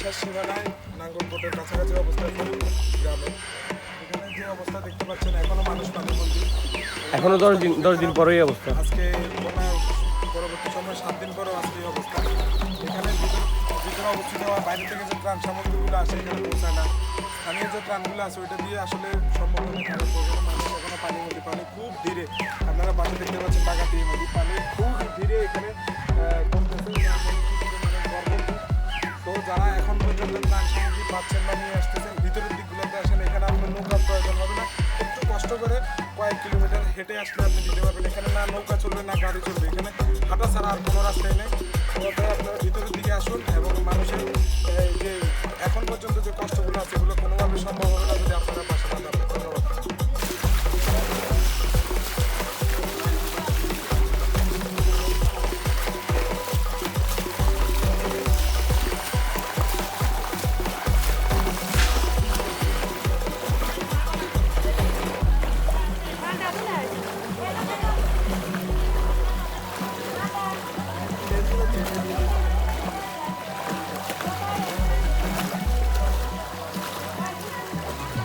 শেষ সীমানায় নাঙ্গলকোটের কাছাকাছি অবস্থায় গ্রামে। এখানে যে অবস্থা দেখতে পাচ্ছেন এখনও মানুষ পানিবন্দী এখনও দশ দিন দশ দিন পরেই অবস্থা। আজকে পরবর্তী সময় সাত দিন পরেও আজকে এই অবস্থা। এখানে ভিতর অবস্থিত হওয়া বাইরে থেকে যে ত্রাণ সামগ্রীগুলো আসে এখানে পৌঁছায় না। স্থানীয় যে ত্রাণগুলো আছে ওইটা দিয়ে আসলে সম্ভব নয় কারণ মানুষ কখনো পানির মধ্যে পানি খুব ধীরে আপনারা পাশে দেখতে পাচ্ছেন বাগাতি নদী পানি খুব ধীরে এখানে যারা এখন পর্যন্ত ত্রাণ সামগ্রী পাচ্ছেন বা নিয়ে আসতেছেন, ভিতরের দিকগুলোতে আসেন, এখানে আপনার নৌকার প্রয়োজন হবে না। একটু কষ্ট করে কয়েক কিলোমিটার হেঁটে আসলে আপনি দিতে পারবেন। এখানে না নৌকা চলবে, না গাড়ি চলবে, এখানে হাঁটা ছাড়া আর কোনো রাস্তাই নেই।